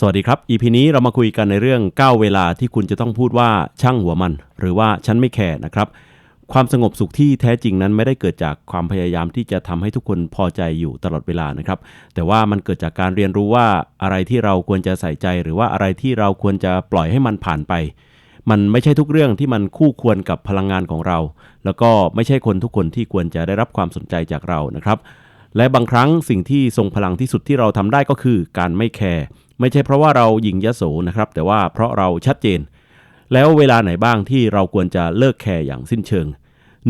สวัสดีครับ EP นี้เรามาคุยกันในเรื่อง 9 เวลาที่คุณจะต้องพูดว่าช่างหัวมัน หรือว่าฉันไม่แคร์นะครับ ความสงบสุขที่แท้จริงนั้นไม่ได้เกิดจากความพยายามที่จะทำให้ทุกคนพอใจอยู่ตลอดเวลานะครับ แต่ว่ามันเกิดจากการเรียนรู้ว่าอะไรที่เราควรจะใส่ใจ หรือว่าอะไรที่เราควรจะปล่อยให้มันผ่านไป มันไม่ใช่ทุกเรื่องที่มันคู่ควรกับพลังงานของเรา แล้วก็ไม่ใช่คนทุกคนที่ควรจะได้รับความสนใจจากเรานะครับ และบางครั้งสิ่งที่ทรงพลังที่สุดที่เราทำได้ก็คือการไม่แคร์ ไม่ใช่เพราะว่าเราหยิงยโสนะครับ แต่ว่าเพราะเราชัดเจน แล้วเวลาไหนบ้างที่เราควรจะเลิกแคร์อย่างสิ้นเชิง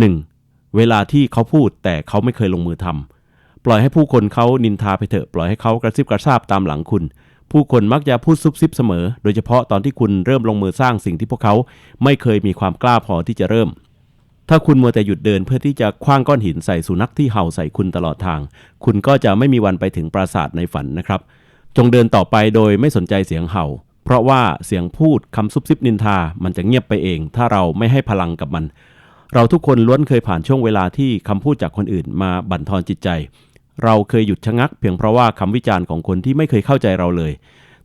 1. เวลาที่เขาพูดแต่เขาไม่เคยลงมือทำปล่อยให้ผู้คนเขานินทาไปเถอะ ปล่อยให้เขากระซิบกระซาบตามหลังคุณ ผู้คนมักจะพูดซุบซิบเสมอ โดยเฉพาะตอนที่คุณเริ่มลงมือสร้างสิ่งที่พวกเขาไม่เคยมีความกล้าพอที่จะเริ่มถ้าคุณมัวแต่หยุดเดินเพื่อที่จะคว้างก้อนหินใส่สุนัขที่เห่าใส่คุณตลอดทาง คุณก็จะไม่มีวันไปถึงปราสาทในฝันนะครับ จงเดินต่อไปโดยไม่สนใจเสียงเห่า เพราะว่าเสียงพูดคำซุบซิบนินทา มันจะเงียบไปเอง ถ้าเราไม่ให้พลังกับมัน เราทุกคนล้วนเคยผ่านช่วงเวลาที่คำพูดจากคนอื่นมาบั่นทอนจิตใจ เราเคยหยุดชะงัก เพียงเพราะว่าคำวิจารณ์ของคนที่ไม่เคยเข้าใจเราเลย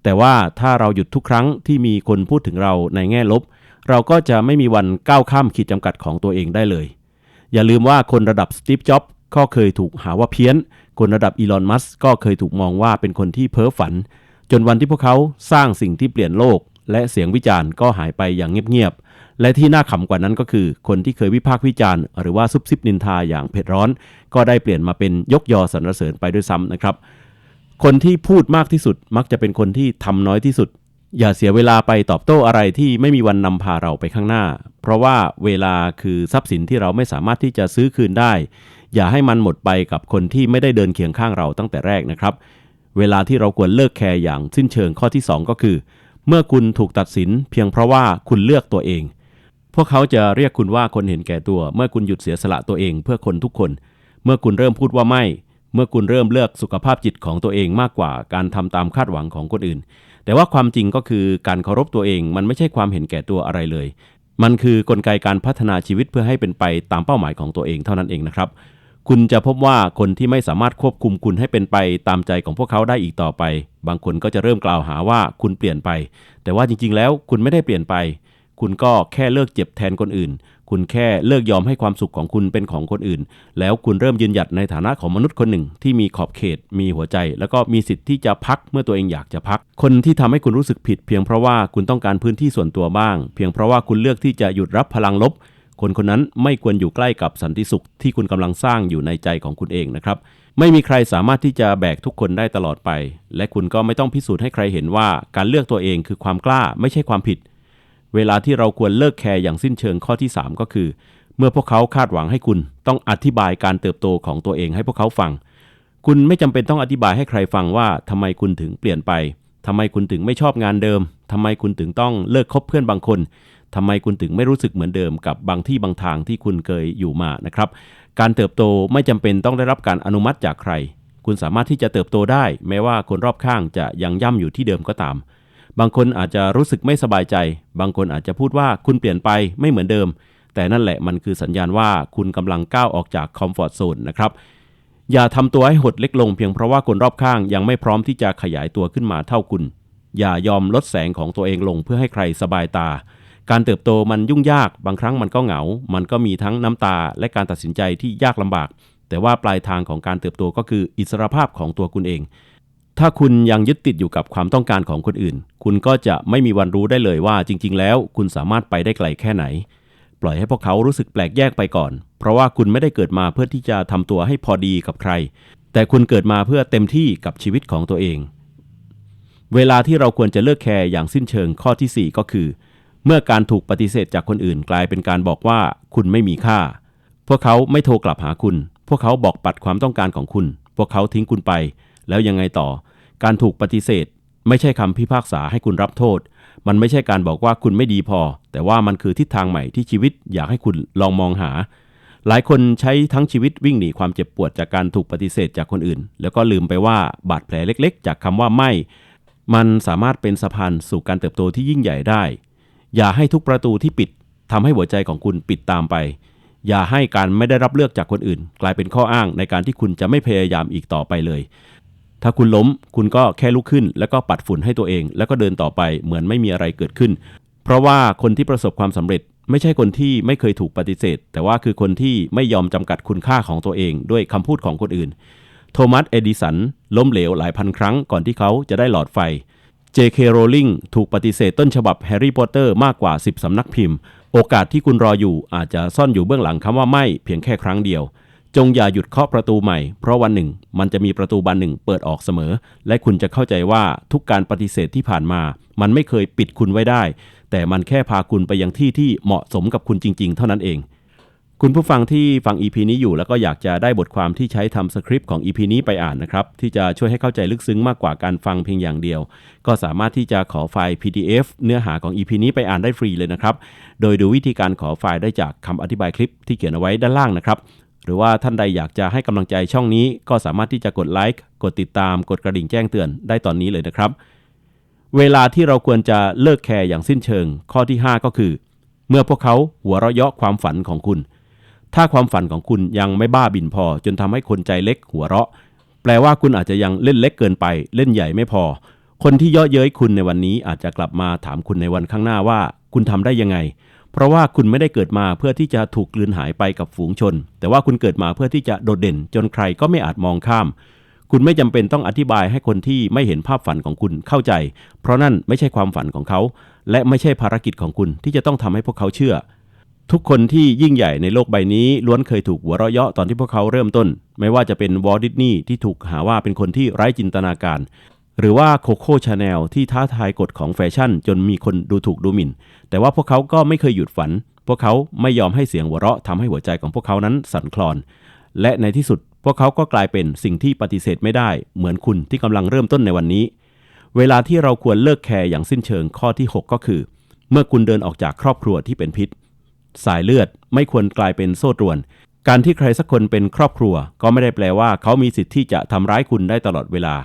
แต่ว่าถ้าเราหยุดทุกครั้งที่มีคนพูดถึงเราในแง่ลบ เราก็จะไม่มีวันก้าวข้ามขีดจำกัดของตัวเองได้เลย อย่าลืมว่าคนระดับสตีฟจ็อบก็เคยถูกหาว่าเพี้ยน คนระดับอีลอน มัสก์ก็เคยถูกมองว่าเป็นคนที่เพ้อฝัน จนวันที่พวกเขาสร้างสิ่งที่เปลี่ยนโลก และเสียงวิจารณ์ก็หายไปอย่างเงียบๆ และที่น่าขำกว่านั้นก็คือ คนที่เคยวิพากษ์วิจารณ์ หรือว่าซุบซิบนินทาอย่างเผ็ดร้อน ก็ได้เปลี่ยนมาเป็นยกยอสรรเสริญไปด้วยซ้ำนะครับ คนที่พูดมากที่สุดมักจะเป็นคนที่ทำน้อยที่สุดอย่าเสียเวลาไปตอบโต้อะไรที่ไม่มีวันนำพาเราไปข้างหน้า เพราะว่าเวลาคือทรัพย์สินที่เราไม่สามารถที่จะซื้อคืนได้ อย่าให้มันหมดไปกับคนที่ไม่ได้เดินเคียงข้างเราตั้งแต่แรกนะครับ เวลาที่เราควรเลิกแคร์อย่างสิ้นเชิงข้อที่ 2 ก็คือ เมื่อคุณถูกตัดสิน เพียงเพราะว่าคุณเลือกตัวเอง พวกเขาจะเรียกคุณว่าคนเห็นแก่ตัว เมื่อคุณหยุดเสียสละตัวเอง เพื่อคนทุกคน เมื่อคุณเริ่มพูดว่าไม่ เมื่อคุณเริ่มเลือกสุขภาพจิตของตัวเองมากกว่าการทำตามคาดหวังของคนอื่น แต่ว่าความจริงก็คือการเคารพตัวเองมันไม่ใช่ความเห็นแก่ตัวอะไรเลยมันคือกลไกการพัฒนาชีวิตเพื่อให้เป็นไปตามเป้าหมายของตัวเองเท่านั้นเองนะครับ คุณจะพบว่าคนที่ไม่สามารถควบคุมคุณให้เป็นไปตามใจของพวกเขาได้อีกต่อไป บางคนก็จะเริ่มกล่าวหาว่าคุณเปลี่ยนไป แต่ว่าจริงๆ แล้วคุณไม่ได้เปลี่ยนไป คุณก็แค่เลิกเจ็บแทนคนอื่น คุณแค่เลิกยอมให้ความสุขของคุณเป็นของคนอื่น แล้วคุณเริ่มยืนหยัดในฐานะของมนุษย์คนหนึ่ง ที่มีขอบเขต มีหัวใจ แล้วก็มีสิทธิ์ที่จะพักเมื่อตัวเองอยากจะพัก คนที่ทำให้คุณรู้สึกผิด เพียงเพราะว่าคุณต้องการพื้นที่ส่วนตัวบ้าง เพียงเพราะว่าคุณเลือกที่จะหยุดรับพลังลบ คนคนนั้นไม่ควรอยู่ใกล้กับสันติสุขที่คุณกำลังสร้างอยู่ในใจของคุณเองนะครับ ไม่มีใครสามารถที่จะแบกทุกคนได้ตลอดไป และคุณก็ไม่ต้องพิสูจน์ให้ใครเห็นว่าการเลือกตัวเองคือความกล้าไม่ใช่ความผิด เวลาที่เราควรเลิกแคร์อย่างสิ้นเชิงข้อที่ 3 ก็คือ เมื่อพวกเขาคาดหวังให้คุณต้องอธิบายการเติบโตของตัวเองให้พวกเขาฟัง คุณไม่จำเป็นต้องอธิบายให้ใครฟังว่าทำไมคุณถึงเปลี่ยนไปทำไมคุณถึงไม่ชอบงานเดิมทำไมคุณถึงต้องเลิกคบเพื่อนบางคน ทำไมคุณถึงไม่รู้สึกเหมือนเดิมกับบางที่บางทางที่คุณเคยอยู่มานะครับ การเติบโตไม่จำเป็นต้องได้รับการอนุมัติจากใคร คุณสามารถที่จะเติบโตได้ แม้ว่าคนรอบข้างจะยังย่ำอยู่ที่เดิมก็ตาม บางคนอาจจะรู้สึกไม่สบายใจ บางคนอาจจะพูดว่าคุณเปลี่ยนไปไม่เหมือนเดิม แต่นั่นแหละมันคือสัญญาณว่าคุณกำลังก้าวออกจากคอมฟอร์ทโซนนะครับอย่าทำตัวให้หดเล็กลงเพียงเพราะว่าคนรอบข้างยังไม่พร้อมที่จะขยายตัวขึ้นมาเท่าคุณ อย่ายอมลดแสงของตัวเองลงเพื่อให้ใครสบายตา การเติบโตมันยุ่งยาก บางครั้งมันก็เหงา มันก็มีทั้งน้ำตาและการตัดสินใจที่ยากลำบาก แต่ว่าปลายทางของการเติบโตก็คืออิสรภาพของตัวคุณเอง ถ้าคุณยังยึดติดอยู่กับความต้องการของคนอื่น คุณก็จะไม่มีวันรู้ได้เลยว่าจริง ๆ แล้วคุณสามารถไปได้ไกลแค่ไหน ปล่อยให้พวกเขารู้สึกแปลกแยกไปก่อน เพราะว่าคุณไม่ได้เกิดมาเพื่อที่จะทำตัวให้พอดีกับใคร แต่คุณเกิดมาเพื่อเต็มที่กับชีวิตของตัวเอง เวลาที่เราควรจะเลิกแคร์อย่างสิ้นเชิงข้อที่ 4 ก็คือ เมื่อการถูกปฏิเสธจากคนอื่นกลายเป็นการบอกว่าคุณไม่มีค่า พวกเขาไม่โทรกลับหาคุณ พวกเขาบอกปัดความต้องการของคุณ พวกเขาทิ้งคุณไป แล้วยังไงต่อ การถูกปฏิเสธ ไม่ใช่คำพิพากษาให้คุณรับโทษ มันไม่ใช่การบอกว่าคุณไม่ดีพอ แต่ว่ามันคือทิศทางใหม่ที่ชีวิตอยากให้คุณลองมองหา หลายคนใช้ทั้งชีวิตวิ่งหนีความเจ็บปวดจากการถูกปฏิเสธจากคนอื่น แล้วก็ลืมไปว่าบาดแผลเล็ก ๆ จากคำว่าไม่ มันสามารถเป็นสะพานสู่การเติบโตที่ยิ่งใหญ่ได้ อย่าให้ทุกประตูที่ปิดทำให้หัวใจของคุณปิดตามไป อย่าให้การไม่ได้รับเลือกจากคนอื่น กลายเป็นข้ออ้างในการที่คุณจะไม่พยายามอีกต่อไปเลย ถ้าคุณล้มคุณก็แค่ลุกขึ้น แล้วก็ปัดฝุ่นให้ตัวเอง แล้วก็เดินต่อไปเหมือนไม่มีอะไรเกิดขึ้น เพราะว่าคนที่ประสบความสำเร็จไม่ใช่คนที่ไม่เคยถูกปฏิเสธ แต่ว่าคือคนที่ไม่ยอมจำกัดคุณค่าของตัวเองด้วยคำพูดของคนอื่น โทมัส เอดิสัน ล้มเหลวหลายพันครั้งก่อนที่เขาจะได้หลอดไฟ J.K. Rowling ถูกปฏิเสธต้นฉบับแฮร์รี่พอตเตอร์มากกว่า 10 สำนักพิมพ์ โอกาสที่คุณรออยู่อาจจะซ่อนอยู่เบื้องหลังคำว่าไม่เพียงแค่ครั้งเดียว จงอย่าหยุดเคาะประตูใหม่ เพราะวันหนึ่ง มันจะมีประตูบานหนึ่งเปิดออกเสมอ และคุณจะเข้าใจว่าทุกการปฏิเสธที่ผ่านมา มันไม่เคยปิดคุณไว้ได้ แต่มันแค่พาคุณไปยังที่ที่เหมาะสมกับคุณจริง ๆ เท่านั้นเอง คุณผู้ฟังที่ฟัง EP นี้อยู่แล้วก็อยากจะได้บทความที่ใช้ทำสคริปต์ของ EP นี้ไปอ่านนะครับ ที่จะช่วยให้เข้าใจลึกซึ้งมากกว่าการฟังเพียงอย่างเดียว ก็สามารถที่จะขอไฟล์ PDF เนื้อหาของ EP นี้ไปอ่านได้ฟรีเลยนะครับ โดยดูวิธีการขอไฟล์ได้จากคำอธิบายคลิปที่เขียนเอาไว้ด้านล่างนะครับ หรือว่าท่านใดอยากจะให้กำลังใจช่องนี้ ก็สามารถที่จะกดไลค์กดติดตาม กดกระดิ่งแจ้งเตือนได้ตอนนี้เลยนะครับ เวลาที่เราควรจะเลิกแคร์อย่างสิ้นเชิง ข้อที่ 5 ก็คือ เมื่อพวกเขาหัวเราะเยาะความฝันของคุณ ถ้าความฝันของคุณยังไม่บ้าบินพอ จนทำให้คนใจเล็กหัวเราะ แปลว่าคุณอาจจะยังเล่นเล็กเกินไป เล่นใหญ่ไม่พอ คนที่เยาะเย้ยคุณในวันนี้อาจจะกลับมาถามคุณในวันข้างหน้าว่า คุณทำได้ยังไง เพราะว่าคุณไม่ได้เกิดมาเพื่อที่จะถูกกลืนหายไปกับฝูงชน แต่ว่าคุณเกิดมาเพื่อที่จะโดดเด่น จนใครก็ไม่อาจมองข้าม คุณไม่จำเป็นต้องอธิบายให้คนที่ไม่เห็นภาพฝันของคุณเข้าใจ เพราะนั่นไม่ใช่ความฝันของเขา และไม่ใช่ภารกิจของคุณที่จะต้องทำให้พวกเขาเชื่อ ทุกคนที่ยิ่งใหญ่ในโลกใบนี้ล้วนเคยถูกหัวเราะเยาะตอนที่พวกเขาเริ่มต้น ไม่ว่าจะเป็นวอลดิสนีย์ที่ถูกหาว่าเป็นคนที่ไร้จินตนาการ หรือว่าโคโค่ชาแนลที่ท้าทายกฎของแฟชั่น จนมีคนดูถูกดูหมิ่น แต่ว่าพวกเขาก็ไม่เคยหยุดฝัน พวกเขาไม่ยอมให้เสียงหัวเราะทำให้หัวใจของพวกเขานั้นสั่นคลอน และในที่สุดพวกเขาก็กลายเป็นสิ่งที่ปฏิเสธไม่ได้ เหมือนคุณที่กำลังเริ่มต้นในวันนี้ เวลาที่เราควรเลิกแคร์อย่างสิ้นเชิงข้อที่ 6 ก็คือ เมื่อคุณเดินออกจากครอบครัวที่เป็นพิษ สายเลือด ไม่ควรกลายเป็นโซ่ตรวน การที่ใครสักคนเป็นครอบครัว ก็ไม่ได้แปลว่าเขามีสิทธิ์ที่จะทำร้ายคุณได้ตลอดเวลา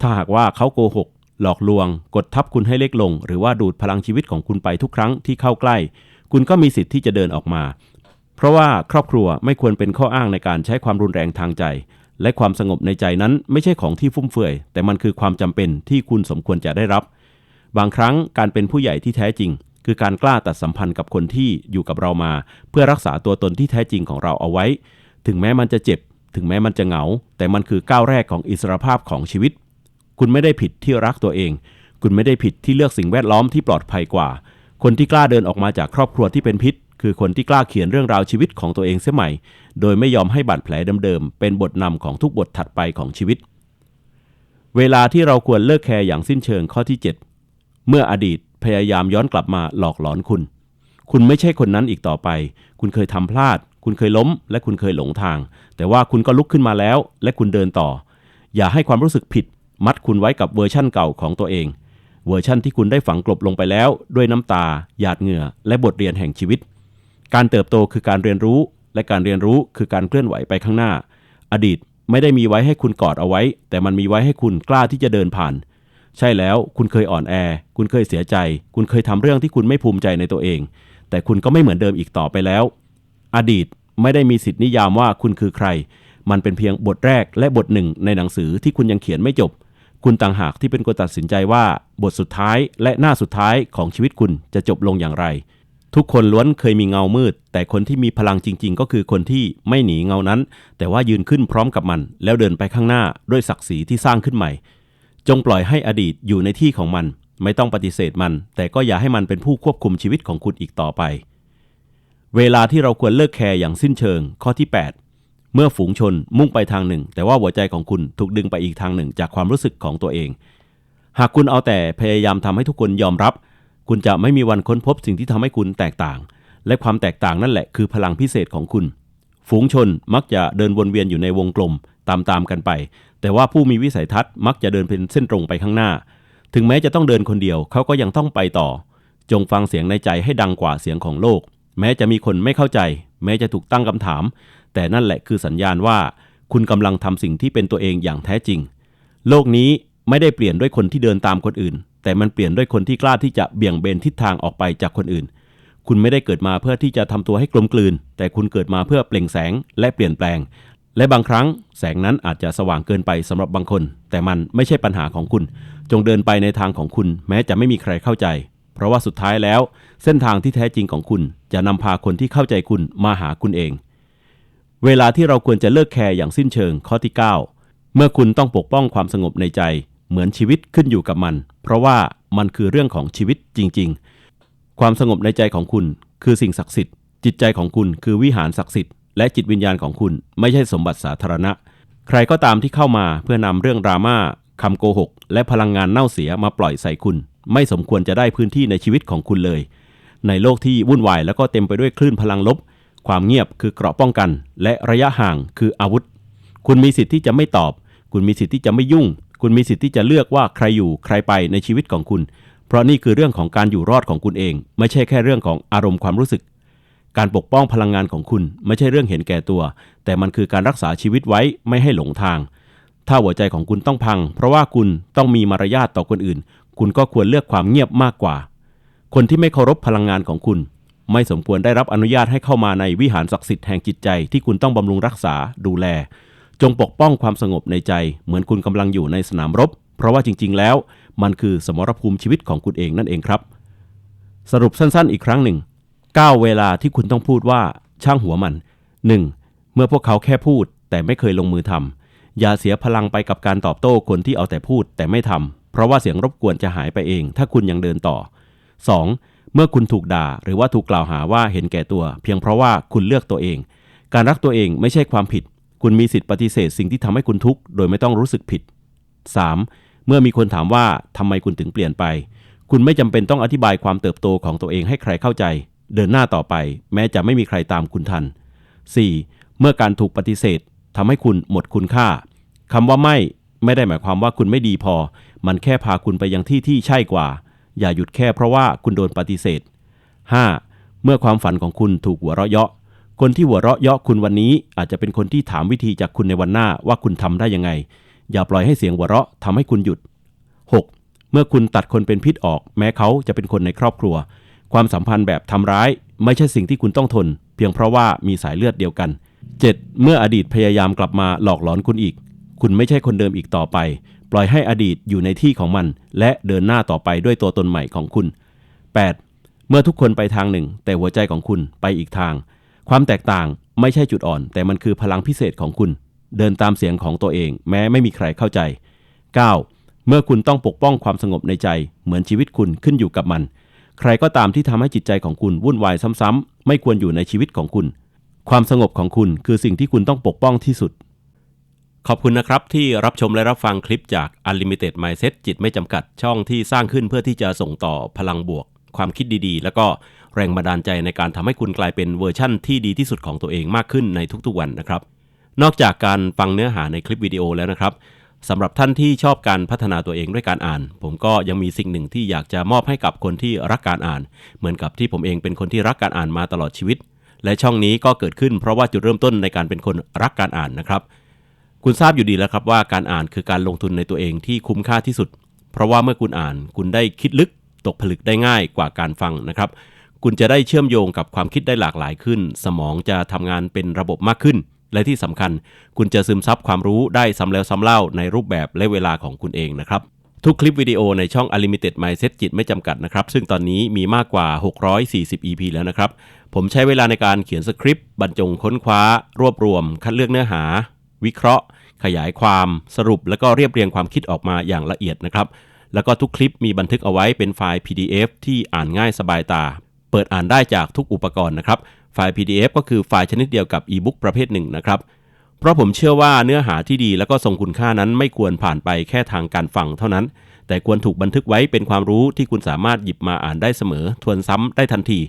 ถ้าหากว่าเขาโกหก หลอกลวง กดทับคุณให้เล็กลง หรือว่าดูดพลังชีวิตของคุณไปทุกครั้งที่เข้าใกล้ คุณก็มีสิทธิ์ที่จะเดินออกมา เพราะว่าครอบครัวไม่ควรเป็นข้ออ้างในการใช้ความรุนแรงทางใจ และความสงบในใจนั้นไม่ใช่ของที่ฟุ่มเฟือย แต่มันคือความจำเป็นที่คุณสมควรจะได้รับ บางครั้งการเป็นผู้ใหญ่ที่แท้จริง คือการกล้าตัดสัมพันธ์กับคนที่อยู่กับเรามา เพื่อรักษาตัวตนที่แท้จริงของเราเอาไว้ ถึงแม้มันจะเจ็บ ถึงแม้มันจะเหงา แต่มันคือก้าวแรกของอิสรภาพของชีวิต คุณไม่ได้ผิดที่รักตัวเอง คุณไม่ได้ผิดที่เลือกสิ่งแวดล้อมที่ปลอดภัยกว่า คนที่กล้าเดินออกมาจากครอบครัวที่เป็นพิษ คือคนที่กล้าเขียนเรื่องราวชีวิตของตัวเองเสียใหม่ โดยไม่ยอมให้บาดแผลเดิมๆเป็นบทนำของทุกบทถัดไปของชีวิต เวลาที่เราควรเลิกแคร์อย่างสิ้นเชิงข้อที่ 7 เมื่ออดีต พยายามย้อนกลับมาหลอกหลอนคุณ คุณไม่ใช่คนนั้นอีกต่อไป คุณเคยทำพลาด คุณเคยล้ม และคุณเคยหลงทาง แต่ว่าคุณก็ลุกขึ้นมาแล้ว และคุณเดินต่อ อย่าให้ความรู้สึกผิด มัดคุณไว้กับเวอร์ชั่นเก่าของตัวเอง เวอร์ชั่นที่คุณได้ฝังกลบลงไปแล้ว ด้วยน้ำตา หยาดเหงื่อ และบทเรียนแห่งชีวิต การเติบโตคือการเรียนรู้ และการเรียนรู้คือการเคลื่อนไหวไปข้างหน้า อดีตไม่ได้มีไว้ให้คุณกอดเอาไว้ แต่มันมีไว้ให้คุณกล้าที่จะเดินผ่าน ใช่แล้วคุณเคยอ่อนแอ คุณเคยเสียใจ คุณเคยทำเรื่องที่คุณไม่ภูมิใจในตัวเอง แต่คุณก็ไม่เหมือนเดิมอีกต่อไปแล้ว อดีตไม่ได้มีสิทธินิยามว่าคุณคือใคร มันเป็นเพียงบทแรกและบทหนึ่งในหนังสือที่คุณยังเขียนไม่จบ คุณต่างหากที่เป็นคนตัดสินใจว่าบทสุดท้ายและหน้าสุดท้ายของชีวิตคุณจะจบลงอย่างไร ทุกคนล้วนเคยมีเงามืด แต่คนที่มีพลังจริง ๆ ก็คือคนที่ไม่หนีเงานั้น แต่ว่ายืนขึ้นพร้อมกับมัน แล้วเดินไปข้างหน้าด้วยศักดิ์ศรีที่สร้างขึ้นใหม่ จงปล่อยให้อดีตอยู่ในที่ของมัน ไม่ต้องปฏิเสธมัน แต่ก็อย่าให้มันเป็นผู้ควบคุมชีวิตของคุณอีกต่อไป เวลาที่เราควรเลิกแคร์อย่างสิ้นเชิง ข้อที่ 8 เมื่อฝูงชนมุ่งไปทางหนึ่ง แต่ว่าหัวใจของคุณถูกดึงไปอีกทางหนึ่ง จากความรู้สึกของตัวเอง หากคุณเอาแต่พยายามทำให้ทุกคนยอมรับ คุณจะไม่มีวันค้นพบสิ่งที่ทำให้คุณแตกต่าง และความแตกต่างนั่นแหละคือพลังพิเศษของคุณ ฝูงชนมักจะเดินวนเวียนอยู่ในวงกลมตามๆกันไป แต่ว่าผู้มีวิสัยทัศน์มักจะเดินเป็นเส้นตรงไปข้างหน้า ถึงแม้จะต้องเดินคนเดียวเขาก็ยังต้องไปต่อ จงฟังเสียงในใจให้ดังกว่าเสียงของโลก แม้จะมีคนไม่เข้าใจ แม้จะถูกตั้งคำถาม แต่นั่นแหละคือสัญญาณว่า คุณกำลังทำสิ่งที่เป็นตัวเองอย่างแท้จริง โลกนี้ไม่ได้เปลี่ยนด้วยคนที่เดินตามคนอื่น แต่มันเปลี่ยนด้วยคนที่กล้าที่จะเบี่ยงเบนทิศทางออกไปจากคนอื่น คุณไม่ได้เกิดมาเพื่อที่จะทำตัวให้กลมกลืน แต่คุณเกิดมาเพื่อเปล่งแสงและเปลี่ยนแปลง และบางครั้งแสงนั้นอาจจะสว่างเกินไปสำหรับบางคน แต่มันไม่ใช่ปัญหาของคุณ จงเดินไปในทางของคุณ แม้จะไม่มีใครเข้าใจ เพราะว่าสุดท้ายแล้ว เส้นทางที่แท้จริงของคุณ จะนำพาคนที่เข้าใจคุณมาหาคุณเอง เวลาที่เราควรจะเลิกแคร์อย่างสิ้นเชิงข้อที่ 9 เมื่อคุณต้องปกป้องความสงบในใจ เหมือนชีวิตขึ้นอยู่กับมัน เพราะว่ามันคือเรื่องของชีวิตจริง ๆ ความสงบในใจของคุณ คือสิ่งศักดิ์สิทธิ์ จิตใจของคุณคือวิหารศักดิ์สิทธิ์ และจิตวิญญาณของคุณไม่ใช่สมบัติสาธารณะ ใครก็ตามที่เข้ามาเพื่อนำเรื่องดราม่าคำโกหก และพลังงานเน่าเสียมาปล่อยใส่คุณ ไม่สมควรจะได้พื้นที่ในชีวิตของคุณเลย ในโลกที่วุ่นวายแล้วก็เต็มไปด้วยคลื่นพลังลบ ความเงียบคือเกราะป้องกัน และระยะห่างคืออาวุธ คุณมีสิทธิ์ที่จะไม่ตอบ คุณมีสิทธิ์ที่จะไม่ยุ่ง คุณมีสิทธิ์ที่จะเลือกว่าใครอยู่ใครไปในชีวิตของคุณ เพราะนี่คือเรื่องของการอยู่รอดของคุณเอง ไม่ใช่แค่เรื่องของอารมณ์ความรู้สึก การปกป้องพลังงานของคุณ ไม่ใช่เรื่องเห็นแก่ตัว แต่มันคือการรักษาชีวิตไว้ไม่ให้หลงทาง ถ้าหัวใจของคุณต้องพัง เพราะว่าคุณต้องมีมารยาทต่อคนอื่น คุณก็ควรเลือกความเงียบมากกว่า คนที่ไม่เคารพพลังงานของคุณ ไม่สมควรได้รับอนุญาตให้เข้ามาในวิหารศักดิ์สิทธิ์แห่งจิตใจที่คุณต้องบำรุงรักษาดูแล จงปกป้องความสงบในใจ เหมือนคุณกำลังอยู่ในสนามรบ เพราะว่าจริง ๆ แล้ว มันคือสมรภูมิชีวิตของคุณเองนั่นเองครับ สรุปสั้นๆ อีกครั้งหนึ่ง 9 เวลาที่คุณต้องพูดว่าช่างหัวมัน 1. เมื่อพวกเขาแค่พูด แต่ไม่เคยลงมือทำอย่าเสียพลังไปกับการตอบโต้คนที่เอาแต่พูดแต่ไม่ทำเพราะว่าเสียงรบกวนจะหายไปเอง ถ้าคุณยังเดินต่อ 2. เมื่อคุณถูกด่าหรือว่าถูกกล่าวหาว่าเห็นแก่ตัว เพียงเพราะว่าคุณเลือกตัวเอง การรักตัวเองไม่ใช่ความผิด คุณมีสิทธิ์ปฏิเสธสิ่งที่ทำให้คุณทุกข์โดยไม่ต้องรู้สึกผิด 3. เมื่อมีคนถามว่าทำไมคุณถึงเปลี่ยนไป คุณไม่จำเป็นต้องอธิบายความเติบโตของตัวเองให้ใครเข้าใจ เดินหน้าต่อไป แม้จะไม่มีใครตามคุณทัน 4. เมื่อการถูกปฏิเสธทำให้คุณหมดคุณค่าคำว่าไม่ไม่ได้หมายความว่าคุณไม่ดีพอ มันแค่พาคุณไปยังที่ที่ใช่กว่า อย่าหยุดแค่เพราะว่าคุณโดนปฏิเสธ 5. เมื่อความฝันของคุณถูกหัวเราะเยาะ คนที่หัวเราะเยาะคุณวันนี้อาจจะเป็นคนที่ถามวิธีจากคุณในวันหน้าว่าคุณทำได้ยังไง อย่าปล่อยให้เสียงหัวเราะทำให้คุณหยุด 6. เมื่อคุณตัดคนเป็นพิษออก แม้เขาจะเป็นคนในครอบครัว ความสัมพันธ์แบบทำร้าย ไม่ใช่สิ่งที่คุณต้องทน เพียงเพราะว่ามีสายเลือดเดียวกัน 7. เมื่ออดีตพยายามกลับมาหลอกหลอนคุณอีก คุณไม่ใช่คนเดิมอีกต่อไป ปล่อยให้อดีตอยู่ในที่ของมัน และเดินหน้าต่อไปด้วยตัวตนใหม่ของคุณ 8. เมื่อทุกคนไปทางหนึ่ง แต่หัวใจของคุณไปอีกทาง ความแตกต่างไม่ใช่จุดอ่อน แต่มันคือพลังพิเศษของคุณ เดินตามเสียงของตัวเอง แม้ไม่มีใครเข้าใจ 9. เมื่อคุณต้องปกป้องความสงบในใจ เหมือนชีวิตคุณขึ้นอยู่กับมัน ใครก็ตามที่ทำให้จิตใจของคุณวุ่นวายซ้ำๆไม่ควรอยู่ในชีวิตของคุณ ความสงบของคุณคือสิ่งที่คุณต้องปกป้องที่สุด ขอบคุณนะครับที่รับชมและรับฟังคลิปจาก Unlimited Mindset จิตไม่จำกัดช่องที่สร้างขึ้นเพื่อที่จะส่งต่อพลังบวก ความคิดดีๆ แล้วก็แรงบันดาลใจในการทำให้คุณกลายเป็นเวอร์ชั่นที่ดีที่สุดของตัวเองมากขึ้นในทุกๆวันนะครับ นอกจากการฟังเนื้อหาในคลิปวิดีโอแล้วนะครับสำหรับท่านที่ชอบการพัฒนาตัวเองด้วยการอ่าน ผมก็ยังมีสิ่งหนึ่งที่อยากจะมอบให้กับคนที่รักการอ่าน เหมือนกับที่ผมเองเป็นคนที่รักการอ่านมาตลอดชีวิต และช่องนี้ก็เกิดขึ้นเพราะว่าจุดเริ่มต้นในการเป็นคนรักการอ่านนะครับ คุณทราบอยู่ดีแล้วครับว่าการอ่านคือการลงทุนในตัวเองที่คุ้มค่าที่สุด เพราะว่าเมื่อคุณอ่านคุณได้คิดลึกตกผลึกได้ง่ายกว่าการฟังนะครับ คุณจะได้เชื่อมโยงกับความคิดได้หลากหลายขึ้น สมองจะทำงานเป็นระบบมากขึ้น และที่สำคัญ คุณจะซึมซับความรู้ได้ซ้ำแล้วซ้ำเล่าในรูปแบบและเวลาของคุณเองนะครับทุกคลิปวิดีโอในช่อง Unlimited Mindset จิตไม่จำกัดนะครับ ซึ่งตอนนี้มีมากกว่า 640 EP แล้วนะครับ ผมใช้เวลาในการเขียนสคริปต์ บรรจงค้นคว้า รวบรวม คัดเลือกเนื้อหา วิเคราะห์ ขยายความสรุป แล้วก็เรียบเรียงความคิดออกมาอย่างละเอียดนะครับ แล้วก็ทุกคลิปมีบันทึกเอาไว้เป็นไฟล์ PDF ที่อ่านง่ายสบายตา เปิดอ่านได้จากทุกอุปกรณ์นะครับ ฟล์ PDF ก็คือไฟล์ชนิดเดียวกับอีบุ๊กประเภทหนึ่งนะครับ เพราะผมเชื่อว่าเนื้อหาที่ดีแล้วก็ทรงคุณค่านั้นไม่ควรผ่านไปแค่ทางการฟังเท่านั้น แต่ควรถูกบันทึกไว้เป็นความรู้ที่คุณสามารถหยิบมาอ่านได้เสมอ ทวนซ้ำได้ทันที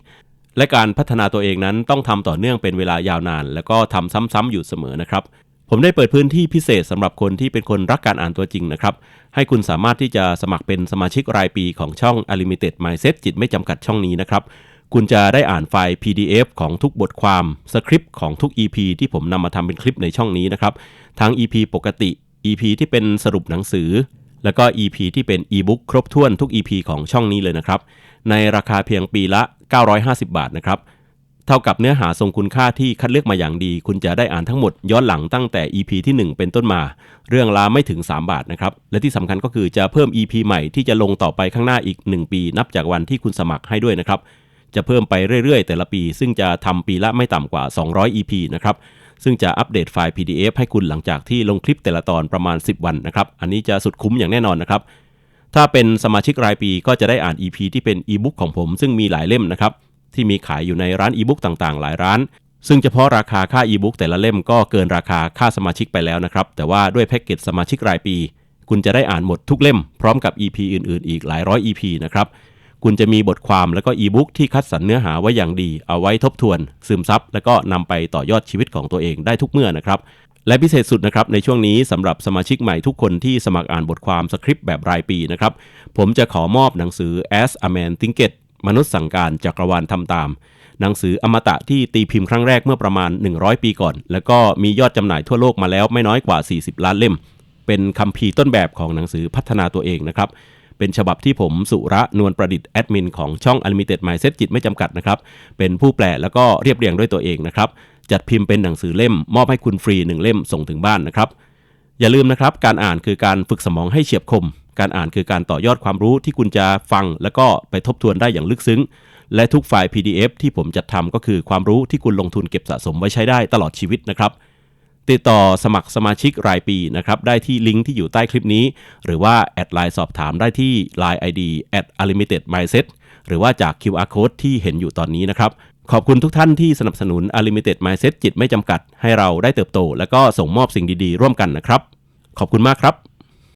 และการพัฒนาตัวเองนั้นต้องทำต่อเนื่องเป็นเวลายาวนาน แล้วก็ทำซ้ำๆอยู่เสมอนะครับผมได้เปิดพื้นที่พิเศษสำหรับคนที่เป็นคนรักการอ่านตัวจริงนะครับ ให้คุณสามารถที่จะสมัครเป็นสมาชิกรายปีของช่อง Unlimited Mindset จิตไม่จำกัดช่องนี้นะครับ คุณจะได้อ่านไฟล์ PDF ของทุกบทความสคริปต์ของทุก EP ที่ผมนำมาทำเป็นคลิปในช่องนี้นะครับ ทั้ง EP ปกติ EP ที่เป็นสรุปหนังสือ แล้วก็ EP ที่เป็น e-book ครบถ้วนทุก EP ของช่องนี้เลยนะครับ ในราคาเพียงปีละ 950 บาทนะครับ เท่ากับเนื้อหาทรงคุณค่าที่คัดเลือกมาอย่างดี คุณจะได้อ่านทั้งหมดย้อนหลังตั้งแต่ EP ที่ 1 เป็นต้นมา เรื่องราไม่ถึง 3 บาทนะครับ และที่สำคัญก็คือจะเพิ่ม EP ใหม่ที่จะลงต่อไปข้างหน้าอีก 1 ปี นับจากวันที่คุณสมัครให้ด้วยนะครับ จะเพิ่มไปเรื่อยๆ แต่ละปี ซึ่งจะทำปีละไม่ต่ำกว่า 200 EP นะครับซึ่งจะอัปเดตไฟล์ PDF ให้คุณหลังจากที่ลงคลิปแต่ละตอนประมาณ 10 วันนะครับ อันนี้จะสุดคุ้มอย่างแน่นอนนะครับ ถ้าเป็นสมาชิกรายปีก็จะได้อ่าน EP ที่เป็นอีบุ๊กของผม ซึ่งมีหลายเล่มนะครับ ที่มีขายอยู่ในร้านอีบุ๊กต่างๆ หลายร้าน ซึ่งเฉพาะราคาค่าอีบุ๊กแต่ละเล่มก็เกินราคาค่าสมาชิกไปแล้วนะครับ แต่ว่าด้วยแพ็กเกจสมาชิกรายปี คุณจะได้อ่านหมดทุกเล่มพร้อมกับ EP อื่น ๆ อีกหลายร้อย EP นะครับ คุณจะมีบทความแล้วก็อีบุ๊กที่คัดสรรเนื้อหาไว้อย่างดี เอาไว้ทบทวน ซึมซับแล้วก็นำไปต่อยอดชีวิตของตัวเองได้ทุกเมื่อนะครับและพิเศษสุดนะครับในช่วงนี้สำหรับสมาชิกใหม่ทุกคนที่สมัครอ่านบทความสคริปต์แบบรายปีนะครับผมจะขอมอบหนังสือ As a Man t h i n k e t มนุษย์สั่งการจักรวาลทำตาม หนังสืออมตะที่ตีพิมพ์ครั้งแรกเมื่อประมาณ 100 ปีก่อน แล้วก็มียอดจำหน่ายทั่วโลกมาแล้วไม่น้อยกว่า 40 ล้านเล่ม เป็นคัมภีร์ต้นแบบของหนังสือพัฒนาตัวเองนะครับ เป็นฉบับที่ผมสุระนวลประดิษฐ์แอดมินของช่อง Unlimited Mindset จิตไม่จำกัดนะครับ เป็นผู้แปลแล้วก็เรียบเรียงด้วยตัวเองนะครับ จัดพิมพ์เป็นหนังสือเล่ม มอบให้คุณฟรีหนึ่งเล่มส่งถึงบ้านนะครับ อย่าลืมนะครับ การอ่านคือการฝึกสมองให้เฉียบคม การอ่านคือการต่อยอดความรู้ที่คุณจะฟัง แล้วก็ไปทบทวนได้อย่างลึกซึ้ง และทุกไฟล์ PDF ที่ผมจัดทำก็คือความรู้ที่คุณลงทุนเก็บสะสมไว้ใช้ได้ตลอดชีวิตนะครับ ติดต่อสมัครสมาชิกรายปีนะครับได้ที่ลิงก์ที่อยู่ใต้คลิปนี้ หรือว่าแอดไลน์สอบถามได้ที่ Line ID at unlimited mindset หรือว่าจาก QR code ที่เห็นอยู่ตอนนี้นะครับ ขอบคุณทุกท่านที่สนับสนุน Unlimited Mindset จิตไม่จำกัด ให้เราได้เติบโต และก็ส่งมอบสิ่งดีๆ ร่วมกันนะครับ ขอบคุณมากครับ